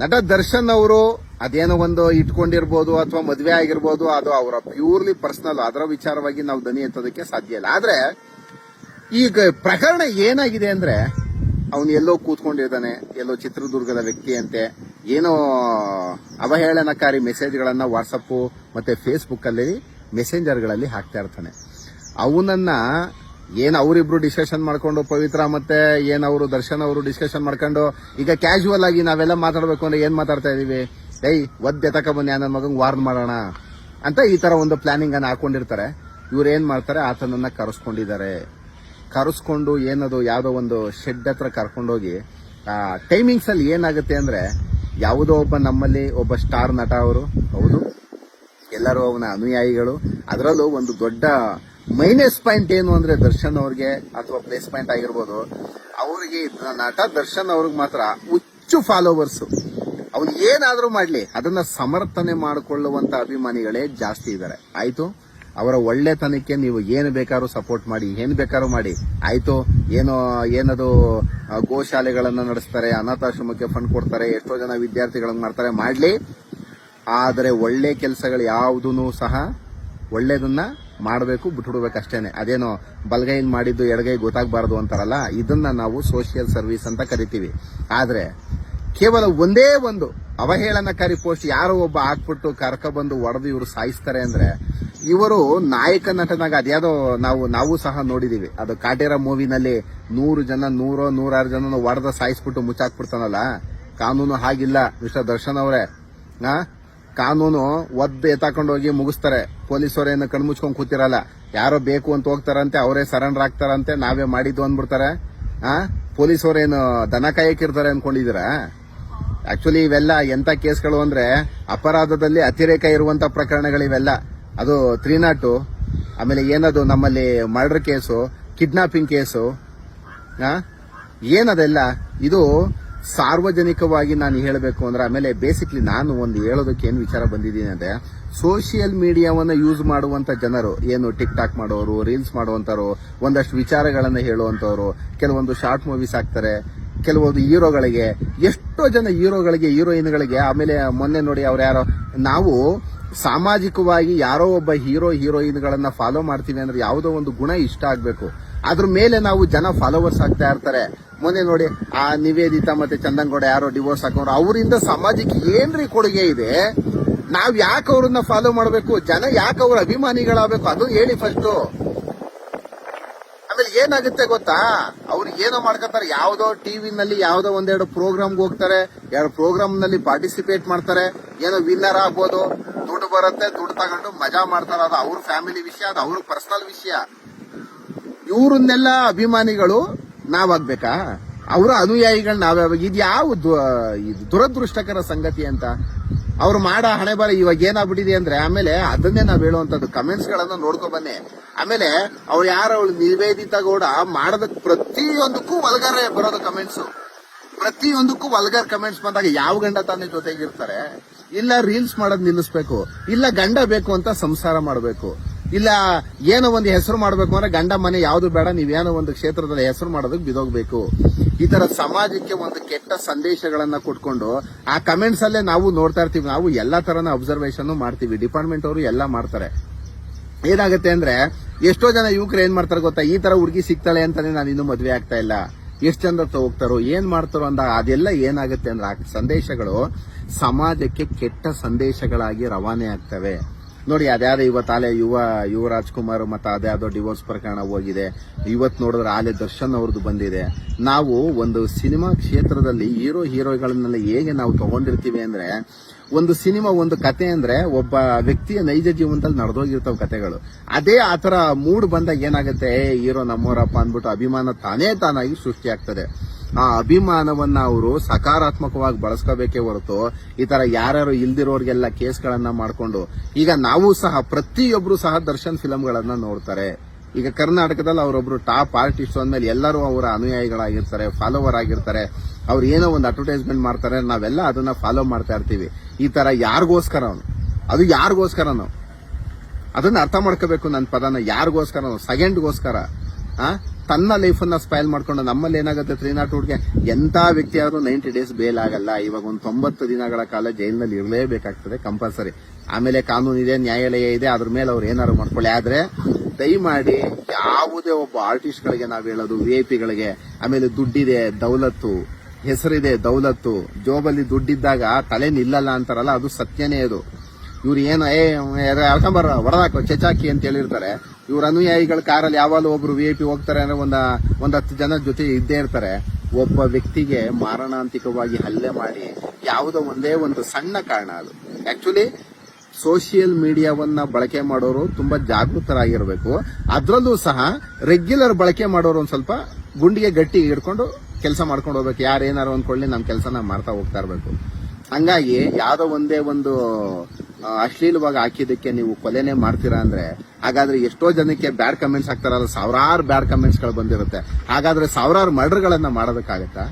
ನಟ ದರ್ಶನ್ ಅವರು ಅದೇನೋ ಒಂದು ಇಟ್ಕೊಂಡಿರ್ಬೋದು ಅಥವಾ ಮದುವೆ ಆಗಿರ್ಬೋದು, ಅದು ಅವರ ಪ್ಯೂರ್ಲಿ ಪರ್ಸನಲ್ ಅದರ ವಿಚಾರವಾಗಿ ನಾವು ದನಿ ಎತ್ತೋದಕ್ಕೆ ಸಾಧ್ಯ ಇಲ್ಲ. ಆದ್ರೆ ಈಗ ಪ್ರಕರಣ ಏನಾಗಿದೆ ಅಂದ್ರೆ, ಅವನು ಎಲ್ಲೋ ಕೂತ್ಕೊಂಡಿದ್ದಾನೆ ಎಲ್ಲೋ ಚಿತ್ರದುರ್ಗದ ವ್ಯಕ್ತಿ ಅಂತೆ, ಏನೋ ಅವಹೇಳನಕಾರಿ ಮೆಸೇಜ್ಗಳನ್ನ ವಾಟ್ಸಪ್ಪು ಮತ್ತೆ ಫೇಸ್ಬುಕ್ ಅಲ್ಲಿ ಮೆಸೆಂಜರ್ಗಳಲ್ಲಿ ಹಾಕ್ತಾ ಇರ್ತಾನೆ. ಅವನನ್ನ ಏನ್ ಅವರಿಬ್ರು ಡಿಸ್ಕಷನ್ ಮಾಡ್ಕೊಂಡು ಪವಿತ್ರ ಮತ್ತೆ ಏನ್ ಅವರು ದರ್ಶನ್ ಅವರು ಡಿಸ್ಕಷನ್ ಮಾಡ್ಕೊಂಡು, ಈಗ ಕ್ಯಾಶುವಲ್ ಆಗಿ ನಾವೆಲ್ಲ ಮಾತಾಡ್ಬೇಕು ಅಂದ್ರೆ ಏನ್ ಮಾತಾಡ್ತಾ ಇದೀವಿ? ಏಯ್, ಒದ್ದೆ ತಕ ಬನ್ನಿ, ನನ್ನ ಮಗಂಗ್ ವಾರ್ನ್ ಮಾಡೋಣ ಅಂತ ಈ ತರ ಒಂದು ಪ್ಲಾನಿಂಗ್ ಅನ್ನ ಹಾಕೊಂಡಿರ್ತಾರೆ. ಇವ್ರು ಮಾಡ್ತಾರೆ? ಆತನನ್ನ ಕರೆಸ್ಕೊಂಡಿದ್ದಾರೆ. ಕರೆಸ್ಕೊಂಡು ಏನದು, ಯಾವ್ದೋ ಒಂದು ಶೆಡ್ ಹತ್ರ ಕರ್ಕೊಂಡೋಗಿ ಟೈಮಿಂಗ್ಸ್ ಅಲ್ಲಿ ಏನಾಗುತ್ತೆ ಅಂದ್ರೆ, ಯಾವುದೋ ಒಬ್ಬ ನಮ್ಮಲ್ಲಿ ಒಬ್ಬ ಸ್ಟಾರ್ ನಟ ಅವರು, ಹೌದು. ಎಲ್ಲರೂ ಅವನ ಅನುಯಾಯಿಗಳು. ಅದರಲ್ಲೂ ಒಂದು ದೊಡ್ಡ ಮೈನಸ್ ಪಾಯಿಂಟ್ ಏನು ಅಂದ್ರೆ ದರ್ಶನ್ ಅವ್ರಿಗೆ ಅಥವಾ ಪ್ಲೇಸ್ ಪಾಯಿಂಟ್ ಆಗಿರ್ಬೋದು, ಅವರಿಗೆ ನಟ ದರ್ಶನ್ ಅವ್ರಿಗೆ ಮಾತ್ರ ಹುಚ್ಚು ಫಾಲೋವರ್ಸ್ ಅವನು ಏನಾದ್ರೂ ಮಾಡ್ಲಿ, ಅದನ್ನ ಸಮರ್ಥನೆ ಮಾಡಿಕೊಳ್ಳುವಂತ ಅಭಿಮಾನಿಗಳೇ ಜಾಸ್ತಿ ಇದ್ದಾರೆ ಆಯ್ತು? ಅವರ ಒಳ್ಳೆತನಕ್ಕೆ ನೀವು ಏನು ಬೇಕಾದ್ರೂ ಸಪೋರ್ಟ್ ಮಾಡಿ, ಏನು ಬೇಕಾದ್ರೂ ಮಾಡಿ. ಆಯ್ತು? ಏನೋ, ಏನದು ಗೋಶಾಲೆಗಳನ್ನು ನಡೆಸ್ತಾರೆ, ಅನಾಥಾಶ್ರಮಕ್ಕೆ ಫಂಡ್ ಕೊಡ್ತಾರೆ, ಎಷ್ಟೋ ಜನ ವಿದ್ಯಾರ್ಥಿಗಳನ್ನು ಮಾಡ್ತಾರೆ, ಮಾಡ್ಲಿ. ಆದರೆ ಒಳ್ಳೆ ಕೆಲಸಗಳು ಯಾವುದೂ ಸಹ ಒಳ್ಳೇದನ್ನ ಮಾಡಬೇಕು, ಬಿಟ್ಬಿಡ್ಬೇಕು ಅಷ್ಟೇನೆ. ಅದೇನೋ ಬಲಗೈನ್ ಮಾಡಿದ್ದು ಎಡಗೈ ಗೊತ್ತಾಗಬಾರದು ಅಂತಾರಲ್ಲ, ಇದನ್ನ ನಾವು ಸೋಷಿಯಲ್ ಸರ್ವಿಸ್ ಅಂತ ಕರಿತೀವಿ. ಆದ್ರೆ ಕೇವಲ ಒಂದೇ ಒಂದು ಅವಹೇಳನಕಾರಿ ಪೋಸ್ಟ್ ಯಾರೋ ಒಬ್ಬ ಹಾಕ್ಬಿಟ್ಟು ಕರ್ಕ ಬಂದು ಒಡೆದು ಇವರು ಸಾಯಿಸ್ತಾರೆ ಅಂದ್ರೆ, ಇವರು ನಾಯಕ ನಟನಾಗ ಅದ್ಯಾವುದೋ ನಾವು ನಾವು ಸಹ ನೋಡಿದೀವಿ. ಅದು ಕಾಟೇರ ಮೂವಿನಲ್ಲಿ ನೂರು ಜನ, ನೂರೋ, ನೂರಾರು ಜನ ಒಡೆದ ಸಾಯಿಸ್ಬಿಟ್ಟು ಮುಚ್ಚಾಕ್ಬಿಡ್ತಾನಲ್ಲ. ಕಾನೂನು ಹಾಗಿಲ್ಲ, ಮಿಸ್ಟರ್ ದರ್ಶನ್ ಅವರೇ. ಕಾನೂನು ಒದ್ದು ಎತ್ತಾಕೊಂಡು ಹೋಗಿ ಮುಗಿಸ್ತಾರೆ. ಪೊಲೀಸರೇನು ಕಣ್ಮುಚ್ಕೊಂಡ್ ಕೂತಿರಲ್ಲ. ಯಾರೋ ಬೇಕು ಅಂತ ಹೋಗ್ತಾರಂತೆ, ಅವರೇ ಸರೆಂಡರ್ ಆಗ್ತಾರಂತೆ, ನಾವೇ ಮಾಡಿದ್ದು ಅಂದ್ಬಿಡ್ತಾರೆ. ಆ? ಪೊಲೀಸರೇನು ದನ ಕಾಯಕ್ಕಿರ್ತಾರೆ ಅನ್ಕೊಂಡಿದಿರ ಆಕ್ಚುಲಿ ಇವೆಲ್ಲ ಎಂತ ಕೇಸ್ಗಳು ಅಂದ್ರೆ ಅಪರಾಧದಲ್ಲಿ ಅತಿರೇಕ ಇರುವಂತ ಪ್ರಕರಣಗಳಿವೆಲ್ಲ ಅದು ತ್ರೀ ನಾಟು ಆಮೇಲೆ ಏನದು ನಮ್ಮಲ್ಲಿ ಮರ್ಡರ್ ಕೇಸು, ಕಿಡ್ನಾಪಿಂಗ್ ಕೇಸು? ಏನದೆಲ್ಲ? ಇದು ಸಾರ್ವಜನಿಕವಾಗಿ ನಾನು ಹೇಳಬೇಕು ಅಂದ್ರೆ ಆಮೇಲೆ ಬೇಸಿಕ್ಲಿ ನಾನು ಒಂದು ಹೇಳೋದಕ್ಕೆ ಏನು ವಿಚಾರ ಬಂದಿದ್ದೀನಿ ಅಂದ್ರೆ ಸೋಷಿಯಲ್ ಮೀಡಿಯಾವನ್ನು ಯೂಸ್ ಮಾಡುವಂತ ಜನರು, ಏನು ಟಿಕ್ ಟಾಕ್ ಮಾಡೋರು ರೀಲ್ಸ್ ಮಾಡುವಂಥವ್ರು ಒಂದಷ್ಟು ವಿಚಾರಗಳನ್ನು ಹೇಳುವಂತವ್ರು, ಕೆಲವೊಂದು ಶಾರ್ಟ್ ಮೂವೀಸ್ ಹಾಕ್ತಾರೆ, ಕೆಲವೊಂದು ಹೀರೋಗಳಿಗೆ, ಎಷ್ಟೋ ಜನ ಹೀರೋಗಳಿಗೆ, ಹೀರೋಯಿನ್ಗಳಿಗೆ, ಆಮೇಲೆ ಮೊನ್ನೆ ನೋಡಿ ಅವ್ರು ಯಾರೋ, ನಾವು ಸಾಮಾಜಿಕವಾಗಿ ಯಾರೋ ಒಬ್ಬ ಹೀರೋ, ಹೀರೋಯಿನ್ಗಳನ್ನು ಫಾಲೋ ಮಾಡ್ತೀವಿ ಅಂದ್ರೆ ಯಾವುದೋ ಒಂದು ಗುಣ ಇಷ್ಟ ಆಗ್ಬೇಕು. ಅದ್ರ ಮೇಲೆ ನಾವು ಜನ ಫಾಲೋವರ್ಸ್ ಆಗ್ತಾ ಇರ್ತಾರೆ. ಮೊನ್ನೆ ನೋಡಿ, ಆ ನಿವೇದಿತಾ ಮತ್ತೆ ಚಂದನ್ಗೌಡ ಯಾರೋ ಡಿವೋರ್ಸ್ ಹಾಕೊಂಡ್ರು ಅವರಿಂದ ಸಮಾಜಕ್ಕೆ ಏನ್ರಿ ಕೊಡುಗೆ ಇದೆ? ನಾವ್ ಯಾಕೆ ಅವ್ರನ್ನ ಫಾಲೋ ಮಾಡಬೇಕು? ಜನ ಯಾಕೆ ಅವ್ರ ಅಭಿಮಾನಿಗಳಾಗಬೇಕು? ಅದು ಹೇಳಿ ಫಸ್ಟ್ ಆಮೇಲೆ ಏನಾಗುತ್ತೆ ಗೊತ್ತಾ? ಅವ್ರು ಏನೋ ಮಾಡ್ಕೊತಾರೆ ಯಾವ್ದೋ ಟಿವಿನಲ್ಲಿ ಯಾವ್ದೋ ಒಂದೆರಡು ಪ್ರೋಗ್ರಾಮ್ಗೆ ಹೋಗ್ತಾರೆ ಎರಡು ಪ್ರೋಗ್ರಾಮ್ನಲ್ಲಿ ಪಾರ್ಟಿಸಿಪೇಟ್ ಮಾಡ್ತಾರೆ, ಏನೋ ವಿನ್ನರ್ ಆಗ್ಬೋದು, ದುಡ್ಡು ಬರುತ್ತೆ, ದುಡ್ಡು ತಗೊಂಡು ಮಜಾ ಮಾಡ್ತಾರೆ, ಅದು ಅವ್ರ ಫ್ಯಾಮಿಲಿ ವಿಷಯ, ಅದು ಅವ್ರ ಪರ್ಸನಲ್ ವಿಷಯ. ಇವ್ರನ್ನೆಲ್ಲ ಅಭಿಮಾನಿಗಳು ನಾವಾಗ್ಬೇಕಾ? ಅವರ ಅನುಯಾಯಿಗಳು ನಾವ್ಯಾವ ಇದು ಯಾವ ದುರದೃಷ್ಟಕರ ಸಂಗತಿ ಅಂತ? ಅವ್ರು ಮಾಡ ಹಣೆ ಬರ ಇವಾಗ ಏನಾಗ್ಬಿಟ್ಟಿದೆ ಅಂದ್ರೆ, ಆಮೇಲೆ ಅದನ್ನೇ ನಾವ್ ಹೇಳುವಂತದ್ದು ಕಮೆಂಟ್ಸ್ ಗಳನ್ನ ನೋಡ್ಕೊ ಬನ್ನಿ. ಆಮೇಲೆ ಅವ್ರು ಯಾರು ಅವಳು ನಿವೇದಿತ ಗೌಡ ಮಾಡದ ಪ್ರತಿಯೊಂದಕ್ಕೂ ವಲ್ಗಾರ ಬರೋದು ಕಮೆಂಟ್ಸ್. ಪ್ರತಿಯೊಂದಕ್ಕೂ ವಲ್ಗಾರ್ ಕಮೆಂಟ್ಸ್ ಬಂದಾಗ ಯಾವ ಗಂಡ ತಾನೇ ಜೊತೆಗಿರ್ತಾರೆ? ಇಲ್ಲ ರೀಲ್ಸ್ ಮಾಡೋದ್ ನಿಲ್ಲಿಸ್ಬೇಕು. ಇಲ್ಲ ಗಂಡ ಬೇಕು ಅಂತ ಸಂಸಾರ ಮಾಡಬೇಕು. ಇಲ್ಲ, ಏನೋ ಒಂದು ಹೆಸರು ಮಾಡಬೇಕು ಅಂದ್ರೆ ಗಂಡ ಮನೆ ಯಾವುದು ಬೇಡ, ನೀವೇನೋ ಒಂದು ಕ್ಷೇತ್ರದಲ್ಲಿ ಹೆಸರು ಮಾಡೋದಕ್ಕೆ ಬಿದೋಗ್ಬೇಕು ಈ ತರ ಸಮಾಜಕ್ಕೆ ಒಂದು ಕೆಟ್ಟ ಸಂದೇಶಗಳನ್ನ ಕೊಟ್ಕೊಂಡು ಆ ಕಮೆಂಟ್ಸ್ ಅಲ್ಲೇ ನಾವು ನೋಡ್ತಾ ಇರ್ತೀವಿ. ನಾವು ಎಲ್ಲಾ ತರನ ಅಬ್ಸರ್ವೇಷನ್ ಮಾಡ್ತೀವಿ. ಡಿಪಾರ್ಟ್ಮೆಂಟ್ ಅವರು ಎಲ್ಲ ಮಾಡ್ತಾರೆ. ಏನಾಗುತ್ತೆ ಅಂದ್ರೆ, ಎಷ್ಟೋ ಜನ ಯುವಕರು ಏನ್ ಮಾಡ್ತಾರೆ ಗೊತ್ತಾ? ಈ ತರ ಹುಡುಗಿ ಸಿಗ್ತಾಳೆ ಅಂತಾನೆ ನಾನು ಇನ್ನೂ ಮದ್ವೆ ಆಗ್ತಾ ಇಲ್ಲ. ಎಷ್ಟು ಚಂದ ಹೋಗ್ತಾರೋ, ಏನ್ ಮಾಡ್ತಾರೋ ಅಂದ ಅದೆಲ್ಲ ಏನಾಗುತ್ತೆ ಅಂದ್ರೆ ಆ ಸಂದೇಶಗಳು ಸಮಾಜಕ್ಕೆ ಕೆಟ್ಟ ಸಂದೇಶಗಳಾಗಿ ರವಾನೆ ಆಗ್ತವೆ. ನೋಡಿ ಅದ್ಯಾವುದೋ ಇವತ್ತು ಆಲೆ ಯುವ ಯುವ ರಾಜ್ಕುಮಾರ್ ಮತ್ತೆ ಅದ್ಯಾವ್ದೋ ಡಿವೋರ್ಸ್ ಪ್ರಕರಣ ಹೋಗಿದೆ. ಇವತ್ತು ನೋಡಿದ್ರೆ ಆಲೆ ದರ್ಶನ್ ಅವ್ರದ್ದು ಬಂದಿದೆ. ನಾವು ಒಂದು ಸಿನಿಮಾ ಕ್ಷೇತ್ರದಲ್ಲಿ ಹೀರೋ, ಹೀರೋಗಳನ್ನೆಲ್ಲ ಹೇಗೆ ನಾವು ತಗೊಂಡಿರ್ತೀವಿ ಅಂದ್ರೆ, ಒಂದು ಸಿನಿಮಾ, ಒಂದು ಕತೆ ಅಂದ್ರೆ ಒಬ್ಬ ವ್ಯಕ್ತಿಯ ನೈಜ ಜೀವನದಲ್ಲಿ ನಡೆದೋಗಿರ್ತಾವ ಕತೆಗಳು. ಅದೇ ಆತರ ಮೂಡ್ ಬಂದಾಗ ಏನಾಗುತ್ತೆ ಹೀರೋ ನಮ್ಮೋರಪ್ಪ ಅಂದ್ಬಿಟ್ಟು ಅಭಿಮಾನ ತಾನೇ ತಾನಾಗಿ ಸೃಷ್ಟಿಯಾಗ್ತದೆ. ಆ ಅಭಿಮಾನವನ್ನ ಅವರು ಸಕಾರಾತ್ಮಕವಾಗಿ ಬಳಸ್ಕೋಬೇಕೇ ಹೊರತು ಈ ತರ ಯಾರ್ಯಾರು ಇಲ್ದಿರೋರ್ಗೆಲ್ಲ ಕೇಸ್ಗಳನ್ನ ಮಾಡಿಕೊಂಡು ಈಗ ನಾವು ಸಹ ಪ್ರತಿಯೊಬ್ರು ಸಹ ದರ್ಶನ್ ಫಿಲಂಗಳನ್ನ ನೋಡ್ತಾರೆ. ಈಗ ಕರ್ನಾಟಕದಲ್ಲಿ ಅವರೊಬ್ರು ಟಾಪ್ ಆರ್ಟಿಸ್ಟ್ ಅಂದ್ಮೇಲೆ ಎಲ್ಲರೂ ಅವರ ಅನುಯಾಯಿಗಳಾಗಿರ್ತಾರೆ ಫಾಲೋವರ್ ಆಗಿರ್ತಾರೆ. ಅವ್ರು ಏನೋ ಒಂದು ಅಡ್ವರ್ಟೈಸ್ಮೆಂಟ್ ಮಾಡ್ತಾರೆ, ನಾವೆಲ್ಲ ಅದನ್ನ ಫಾಲೋ ಮಾಡ್ತಾ ಇರ್ತೀವಿ. ಈ ತರ ಯಾರಿಗೋಸ್ಕರ ಅವನು? ಅದು ಯಾರಿಗೋಸ್ಕರನು ಅದನ್ನ ಅರ್ಥ ಮಾಡ್ಕೋಬೇಕು ನನ್ನ ಪದನ ಯಾರಿಗೋಸ್ಕರ ಸೆಕೆಂಡ್ಗೋಸ್ಕರ ಆ? ತನ್ನ ಲೈಫನ್ನ ಸ್ಪೈಲ್ ಮಾಡ್ಕೊಂಡು ನಮ್ಮಲ್ಲಿ ಏನಾಗುತ್ತೆ? ತ್ರೀ ನಾಟ್ಗೆ ಎಂತ ವ್ಯಕ್ತಿ ಆದ್ರೂ ನೈಂಟಿ ಡೇಸ್ ಬೇಲ್ ಆಗಲ್ಲ. ಇವಾಗ ಒಂದು ತೊಂಬತ್ತು ದಿನಗಳ ಕಾಲ ಜೈಲಿನಲ್ಲಿ ಇರಲೇಬೇಕಾಗ್ತದೆ ಕಂಪಲ್ಸರಿ ಆಮೇಲೆ ಕಾನೂನು ಇದೆ, ನ್ಯಾಯಾಲಯ ಇದೆ, ಅದ್ರ ಮೇಲೆ ಅವ್ರು ಏನಾದ್ರು ಮಾಡ್ಕೊಳ್ಳಿ. ಆದ್ರೆ ದಯಮಾಡಿ ಯಾವುದೇ ಒಬ್ಬ ಆರ್ಟಿಸ್ಟ್ ಗಳಿಗೆ ನಾವು ಹೇಳೋದು ವಿ ಐ ಪಿಗಳಿಗೆ ಆಮೇಲೆ ದುಡ್ಡಿದೆ, ದೌಲತ್ತು, ಹೆಸರಿದೆ, ದೌಲತ್ತು ಜೋಬಲ್ಲಿ ದುಡ್ಡಿದ್ದಾಗ ತಲೆ ನಿಲ್ಲಲ್ಲ ಅಂತಾರಲ್ಲ, ಅದು ಸತ್ಯನೇ ಅದು. ಇವ್ರು ಏನು, ಏ ಎಳ್ಕೊಂಬರ ಹೊರದಾಕೋ ಚೆಚಾಕಿ ಅಂತ ಹೇಳಿರ್ತಾರೆ. ಇವ್ರ ಅನುಯಾಯಿಗಳ ಕಾರಲ್ಲಿ ಯಾವಾಗಲೂ ಒಬ್ರು ವಿ ಐ ಪಿ ಹೋಗ್ತಾರೆ ಅಂದ್ರೆ ಒಂದ, ಒಂದ್ ಹತ್ತು ಜನ ಜೊತೆ ಇದ್ದೇ ಇರ್ತಾರೆ. ಒಬ್ಬ ವ್ಯಕ್ತಿಗೆ ಮಾರಣಾಂತಿಕವಾಗಿ ಹಲ್ಲೆ ಮಾಡಿ ಯಾವುದೋ ಒಂದೇ ಒಂದು ಸಣ್ಣ ಕಾರಣ ಅದು. ಆಕ್ಚುಲಿ ಸೋಷಿಯಲ್ ಮೀಡಿಯಾವನ್ನ ಬಳಕೆ ಮಾಡೋರು ತುಂಬಾ ಜಾಗೃತರಾಗಿರ್ಬೇಕು. ಅದರಲ್ಲೂ ಸಹ ರೆಗ್ಯುಲರ್ ಬಳಕೆ ಮಾಡೋರು ಒಂದ್ ಸ್ವಲ್ಪ ಗುಂಡಿಗೆ ಗಟ್ಟಿ ಹಿಡ್ಕೊಂಡು ಕೆಲಸ ಮಾಡ್ಕೊಂಡು ಹೋಗ್ಬೇಕು. ಯಾರು ಏನಾರು ಅಂದ್ಕೊಳ್ಳಿ ನಮ್ಮ ಕೆಲಸನ ಮಾಡ್ತಾ ಹೋಗ್ತಾ ಇರ್ಬೇಕು. ಹಂಗಾಗಿ ಯಾವುದೋ ಒಂದೇ ಒಂದು ಅಶ್ಲೀಲವಾಗಿ ಹಾಕಿದ್ದಕ್ಕೆ ನೀವು ಕೊಲೆನೇ ಮಾಡ್ತೀರಾ ಅಂದ್ರೆ, ಹಾಗಾದ್ರೆ ಎಷ್ಟೋ ಜನಕ್ಕೆ ಬ್ಯಾಡ್ ಕಮೆಂಟ್ಸ್ ಹಾಕ್ತಾರಲ್ಲ, ಸಾವಿರಾರು ಬ್ಯಾಡ್ ಕಮೆಂಟ್ಸ್ಗಳು ಬಂದಿರುತ್ತೆ. ಹಾಗಾದ್ರೆ ಸಾವಿರಾರು ಮರ್ಡರ್ಗಳನ್ನ ಮಾಡೋದಕ್ಕಾಗತ್ತಾ?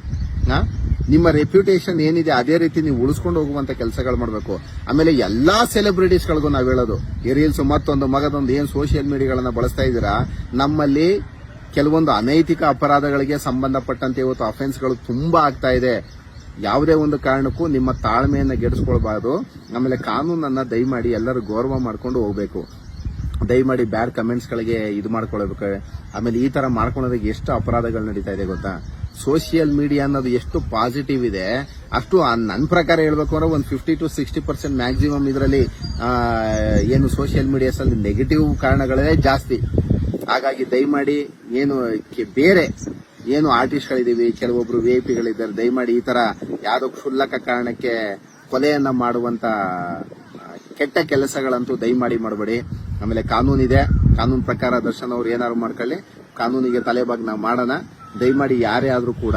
ಹಾ? ನಿಮ್ಮ ರೆಪ್ಯುಟೇಷನ್ ಏನಿದೆ, ಅದೇ ರೀತಿ ನೀವು ಉಳಿಸ್ಕೊಂಡು ಹೋಗುವಂತ ಕೆಲಸಗಳು ಮಾಡಬೇಕು. ಆಮೇಲೆ ಎಲ್ಲಾ ಸೆಲೆಬ್ರಿಟೀಸ್ಗಳಿಗೂ ನಾವು ಹೇಳೋದು, ಈ ರೀಲ್ಸ್ ಮತ್ತೊಂದು ಮಗದೊಂದು ಏನ್ ಸೋಷಿಯಲ್ ಮೀಡಿಯಾಗಳನ್ನ ಬಳಸ್ತಾ ಇದ್ದೀರಾ? ನಮ್ಮಲ್ಲಿ ಕೆಲವೊಂದು ಅನೈತಿಕ ಅಪರಾಧಗಳಿಗೆ ಸಂಬಂಧಪಟ್ಟಂತೆ ಇವತ್ತು ಅಫೆನ್ಸ್ಗಳು ತುಂಬಾ ಆಗ್ತಾ ಇದೆ. ಯಾವುದೇ ಒಂದು ಕಾರಣಕ್ಕೂ ನಿಮ್ಮ ತಾಳ್ಮೆಯನ್ನು ಗೆಡಿಸ್ಕೊಳ್ಬಾರ್ದು. ಆಮೇಲೆ ಕಾನೂನನ್ನ ದಯಮಾಡಿ ಎಲ್ಲರೂ ಗೌರವ ಮಾಡ್ಕೊಂಡು ಹೋಗ್ಬೇಕು. ದಯಮಾಡಿ ಬ್ಯಾಡ್ ಕಮೆಂಟ್ಸ್ಗಳಿಗೆ ಇದು ಮಾಡ್ಕೊಳ್ಬೇಕು. ಆಮೇಲೆ ಈ ತರ ಮಾಡ್ಕೊಳ್ಳೋದಕ್ಕೆ ಎಷ್ಟು ಅಪರಾಧಗಳು ನಡೀತಾ ಇದೆ ಗೊತ್ತಾ? ಸೋಷಿಯಲ್ ಮೀಡಿಯಾ ಅನ್ನೋದು ಎಷ್ಟು ಪಾಸಿಟಿವ್ ಇದೆ. ಅಷ್ಟು ನನ್ನ ಪ್ರಕಾರ ಹೇಳ್ಬೇಕು ಅಂದ್ರೆ ಒಂದು fifty to sixty percent maximum ಇದರಲ್ಲಿ ಏನು ಸೋಷಿಯಲ್ ಮೀಡಿಯಾಸ್ ಅಲ್ಲಿ ನೆಗೆಟಿವ್ ಕಾರಣಗಳೇ ಜಾಸ್ತಿ. ಹಾಗಾಗಿ ದಯಮಾಡಿ ಏನು ಬೇರೆ ಏನು ಆರ್ಟಿಸ್ಟ್ಗಳಿದೀವಿ, ಕೆಲವೊಬ್ರು ವಿ ಐ ಪಿಗಳಿದ್ದಾರೆ ದಯಮಾಡಿ ಈ ತರ ಯಾವ್ದೋ ಕ್ಷುಲ್ಲಕ ಕಾರಣಕ್ಕೆ ಕೊಲೆಯನ್ನ ಮಾಡುವಂತ ಕೆಟ್ಟ ಕೆಲಸಗಳಂತೂ ದಯಮಾಡಿ ಮಾಡಬೇಡಿ. ಆಮೇಲೆ ಕಾನೂನಿದೆ ಕಾನೂನು ಪ್ರಕಾರ ದರ್ಶನ್ ಅವ್ರು ಏನಾದ್ರು ಮಾಡ್ಕೊಳ್ಳಿ. ಕಾನೂನಿಗೆ ತಲೆಬಾಗ್ ನಾವು ಮಾಡೋಣ. ದಯಮಾಡಿ ಯಾರೇ ಆದ್ರೂ ಕೂಡ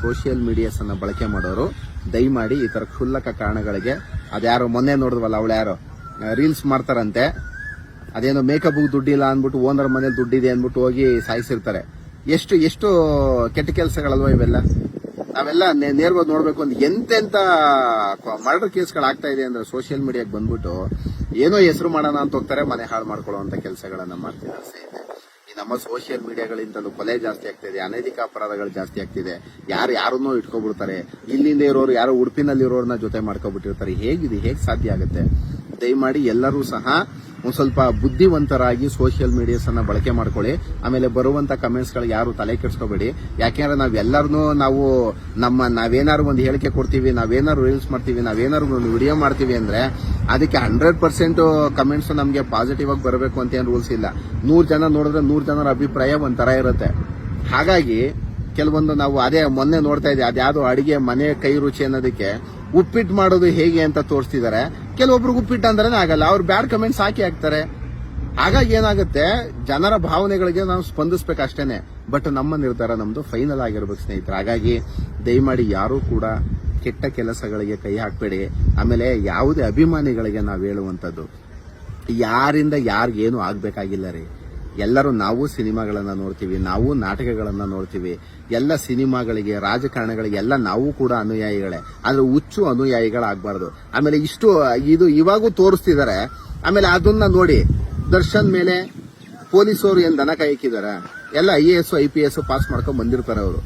ಸೋಷಿಯಲ್ ಮೀಡಿಯಾಸ್ ಅನ್ನ ಬಳಕೆ ಮಾಡೋರು, ದಯಮಾಡಿ ಈ ತರ ಕ್ಷುಲ್ಲಕ ಕಾರಣಗಳಿಗೆ, ಅದ್ಯಾರೋ ಮೊನ್ನೆ ನೋಡಿದ್ವಲ್ಲ ಅವಳು ಯಾರೋ ರೀಲ್ಸ್ ಮಾಡ್ತಾರಂತೆ. ಅದೇನೋ ಮೇಕಪ್ ದುಡ್ಡಿಲ್ಲ ಅಂದ್ಬಿಟ್ಟು ಓನರ್ ಮನೇಲಿ ದುಡ್ಡಿದೆ ಅಂದ್ಬಿಟ್ಟು ಹೋಗಿ ಸಾಯಿಸಿರ್ತಾರೆ. ಎಷ್ಟು ಎಷ್ಟು ಕೆಟ್ಟ ಕೆಲಸಗಳಲ್ವಾ ಇವೆಲ್ಲ? ನಾವೆಲ್ಲ ನೇರವಾಗಿ ನೋಡ್ಬೇಕು ಅಂದ್ರೆ ಎಂತೆಂತ ಮರ್ಡರ್ ಕೇಸ್ಗಳು ಆಗ್ತಾ ಇದೆ ಅಂದ್ರೆ ಸೋಷಿಯಲ್ ಮೀಡಿಯಾಗೆ ಬಂದ್ಬಿಟ್ಟು ಏನೋ ಹೆಸರು ಮಾಡೋಣ ಅಂತ ಹೋಗ್ತಾರೆ, ಮನೆ ಹಾಳು ಮಾಡ್ಕೊಳ್ಳುವಂತ ಕೆಲಸಗಳನ್ನ ಮಾಡ್ತಿದ್ದಾರೆ ಸ್ನೇಹಿತರೆ ಈ ನಮ್ಮ ಸೋಷಿಯಲ್ ಮೀಡಿಯಾಗಳಿಂದಲೂ ಕೊಲೆ ಜಾಸ್ತಿ ಆಗ್ತಿದೆ ಅನೈತಿಕ ಅಪರಾಧಗಳು ಜಾಸ್ತಿ ಆಗ್ತಿದೆ ಯಾರು ಯಾರನ್ನೋ ಇಟ್ಕೊಬಿಡ್ತಾರೆ, ಇಲ್ಲಿಂದ ಇರೋರು, ಯಾರೋ ಉಡುಪಿನಲ್ಲಿ ಇರೋರನ್ನ ಜೊತೆ ಮಾಡ್ಕೊಬಿಟ್ಟಿರ್ತಾರೆ. ಹೇಗಿದೆ, ಹೇಗೆ ಸಾಧ್ಯ ಆಗುತ್ತೆ? ದಯಮಾಡಿ ಎಲ್ಲರೂ ಸಹ ಒಂದ್ ಸ್ವಲ್ಪ ಬುದ್ಧಿವಂತರಾಗಿ ಸೋಷಿಯಲ್ ಮೀಡಿಯಾಸ್ ಅನ್ನ ಬಳಕೆ ಮಾಡ್ಕೊಳ್ಳಿ. ಆಮೇಲೆ ಬರುವಂತ ಕಮೆಂಟ್ಸ್ಗಳಿಗೆ ಯಾರು ತಲೆ ಕೆಡಿಸ್ಕೋಬೇಡಿ. ಯಾಕೆಂದ್ರೆ ನಾವೆಲ್ಲರನ್ನೂ ನಾವು ನಮ್ಮ ನಾವೇನಾದ್ರು ಒಂದು ಹೇಳಿಕೆ ಕೊಡ್ತೀವಿ ನಾವೇನಾದ್ರು ರೀಲ್ಸ್ ಮಾಡ್ತೀವಿ ನಾವೇನಾದ್ರು ಒಂದು ವಿಡಿಯೋ ಮಾಡ್ತೀವಿ ಅಂದ್ರೆ ಅದಕ್ಕೆ ಹಂಡ್ರೆಡ್ ಪರ್ಸೆಂಟ್ ಕಮೆಂಟ್ಸ್ ನಮಗೆ ಪಾಸಿಟಿವ್ ಆಗಿ ಬರಬೇಕು ಅಂತ ಏನು ರೂಲ್ಸ್ ಇಲ್ಲ. ನೂರ್ ಜನ ನೋಡಿದ್ರೆ ನೂರು ಜನರ ಅಭಿಪ್ರಾಯ ಒಂಥರ ಇರುತ್ತೆ. ಹಾಗಾಗಿ ಕೆಲವೊಂದು ನಾವು ಅದೇ ಮೊನ್ನೆ ನೋಡ್ತಾ ಇದ್ದೀವಿ ಅದ್ಯಾವುದೋ ಅಡಿಗೆ, ಮನೆ ಕೈ ರುಚಿ ಅನ್ನೋದಕ್ಕೆ ಉಪ್ಪಿಟ್ಟು ಮಾಡೋದು ಹೇಗೆ ಅಂತ ತೋರಿಸ್ತಿದ್ದಾರೆ ಕೆಲವೊಬ್ರಿಗೆ ಉಪ್ಪಿಟ್ಟು ಅಂದ್ರೆ ಆಗಲ್ಲ. ಅವ್ರು ಬ್ಯಾಡ್ ಕಮೆಂಟ್ಸ್ ಹಾಕಿ ಹಾಕ್ತಾರೆ. ಹಾಗಾಗಿ ಏನಾಗುತ್ತೆ? ಜನರ ಭಾವನೆಗಳಿಗೆ ನಾವು ಸ್ಪಂದಿಸ್ಬೇಕಷ್ಟೇನೆ ಬಟ್ ನಮ್ಮ ನಿರ್ಧಾರ ನಮ್ದು ಫೈನಲ್ ಆಗಿರ್ಬೇಕು ಸ್ನೇಹಿತರೆ. ಹಾಗಾಗಿ ದಯಮಾಡಿ ಯಾರೂ ಕೂಡ ಕೆಟ್ಟ ಕೆಲಸಗಳಿಗೆ ಕೈ ಹಾಕಬೇಡಿ. ಆಮೇಲೆ ಯಾವುದೇ ಅಭಿಮಾನಿಗಳಿಗೆ ನಾವು ಹೇಳುವಂಥದ್ದು, ಯಾರಿಂದ ಯಾರಿಗೇನು ಆಗಬೇಕಾಗಿಲ್ಲ ರೀ. ಎಲ್ಲರೂ ನಾವು ಸಿನಿಮಾಗಳನ್ನ ನೋಡ್ತೀವಿ, ನಾವು ನಾಟಕಗಳನ್ನ ನೋಡ್ತೀವಿ. ಎಲ್ಲ ಸಿನಿಮಾಗಳಿಗೆ, ರಾಜಕಾರಣಗಳಿಗೆ ಎಲ್ಲ ನಾವು ಕೂಡ ಅನುಯಾಯಿಗಳೇ. ಆದ್ರೆ ಹುಚ್ಚು ಅನುಯಾಯಿಗಳಾಗಬಾರ್ದು. ಆಮೇಲೆ ಇಷ್ಟು, ಇದು ಇವಾಗೂ ತೋರಿಸ್ತಿದ್ದಾರೆ ಆಮೇಲೆ ಅದನ್ನ ನೋಡಿ, ದರ್ಶನ್ ಮೇಲೆ ಪೊಲೀಸರು ಏನು ದನ ಕಾಯ್ಕಿದಾರ? ಎಲ್ಲ I A S, I P S pass ಮಾಡ್ಕೊಂಡು ಬಂದಿರ್ತಾರೆ ಅವರು.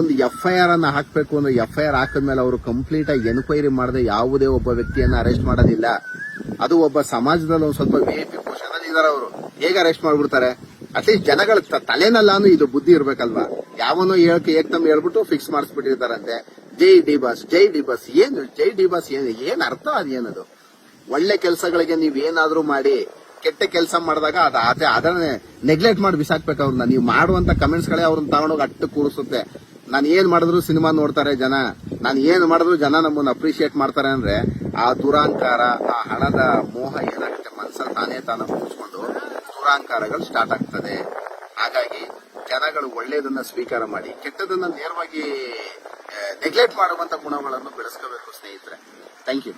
ಒಂದು ಎಫ್ ಐ ಆರ್ ಅನ್ನ ಹಾಕಬೇಕು ಅಂದ್ರೆ ಎಫ್ ಐ ಆರ್ ಹಾಕಿದ್ಮೇಲೆ ಅವರು ಕಂಪ್ಲೀಟ್ ಆಗಿ ಎನ್ಕ್ವೈರಿ ಮಾಡದೆ ಯಾವುದೇ ಒಬ್ಬ ವ್ಯಕ್ತಿಯನ್ನ ಅರೆಸ್ಟ್ ಮಾಡೋದಿಲ್ಲ. ಅದು ಒಬ್ಬ ಸಮಾಜದಲ್ಲಿ ಒಂದು ಸ್ವಲ್ಪ ವಿ ಅವರು. ಹೇಗೆ ಅರೆಸ್ಟ್ ಮಾಡ್ಬಿಡ್ತಾರೆ? ಅಟ್ಲೀಸ್ಟ್ ಜನಗಳ ತಲೆನಲ್ಲಾನು ಇದು ಬುದ್ಧಿ ಇರ್ಬೇಕಲ್ವಾ? ಯಾವನೋ ಹೇಳಕ್ಕೆ ಏಕ್ತಮ್ ಹೇಳ್ಬಿಟ್ಟು ಫಿಕ್ಸ್ ಮಾಡಿಸ್ಬಿಟ್ಟಿರ್ತಾರಂತೆ. ಜೈ ಡಿ ಬಾಸ್, ಜೈ ಡಿ ಬಾಸ್, ಏನು, ಜೈ ಡಿ ಬಾಸ್ ಏನು, ಏನ್ ಅರ್ಥ ಅದೇನದು ಒಳ್ಳೆ ಕೆಲಸಗಳಿಗೆ ನೀವ್ ಏನಾದ್ರೂ ಮಾಡಿ, ಕೆಟ್ಟ ಕೆಲಸ ಮಾಡಿದಾಗ ಅದ ಅದೇ ಅದನ್ನ ನೆಗ್ಲೆಕ್ಟ್ ಮಾಡಿ ಬಿಸಾಕ್ಬೇಕು ಅವ್ರನ್ನ. ನೀವು ಮಾಡುವಂತ ಕಮೆಂಟ್ಸ್ ಗಳೇ ಅವ್ರನ್ನ ತಗೊಂಡೋಗಿ ಅಟ್ಟು ಕೂರಿಸುತ್ತೆ. ನಾನು ಏನ್ ಮಾಡಿದ್ರು ಸಿನಿಮಾ ನೋಡ್ತಾರೆ ಜನ. ನಾನು ಏನ್ ಮಾಡಿದ್ರು ಜನ ನಮ್ಮನ್ನ ಅಪ್ರಿಶಿಯೇಟ್ ಮಾಡ್ತಾರೆ ಅಂದ್ರೆ ಆ ದುರಾಂಕಾರ, ಆ ಹಣದ ಮೋಹ ಏನಾಗುತ್ತೆ? ಮನ್ಸಲ್ಲಿ ತಾನೇ ತಾನು ಮುಗಿಸ್ಕೊಂಡು ದುರಾಂಕಾರಗಳು ಸ್ಟಾರ್ಟ್ ಆಗ್ತದೆ. ಹಾಗಾಗಿ ಜನಗಳು ಒಳ್ಳೆಯದನ್ನ ಸ್ವೀಕಾರ ಮಾಡಿ, ಕೆಟ್ಟದನ್ನ ನೇರವಾಗಿ ನೆಗ್ಲೆಕ್ಟ್ ಮಾಡುವಂತ ಗುಣಗಳನ್ನು ಬೆಳೆಸ್ಕೋಬೇಕು ಸ್ನೇಹಿತರೆ. Thank you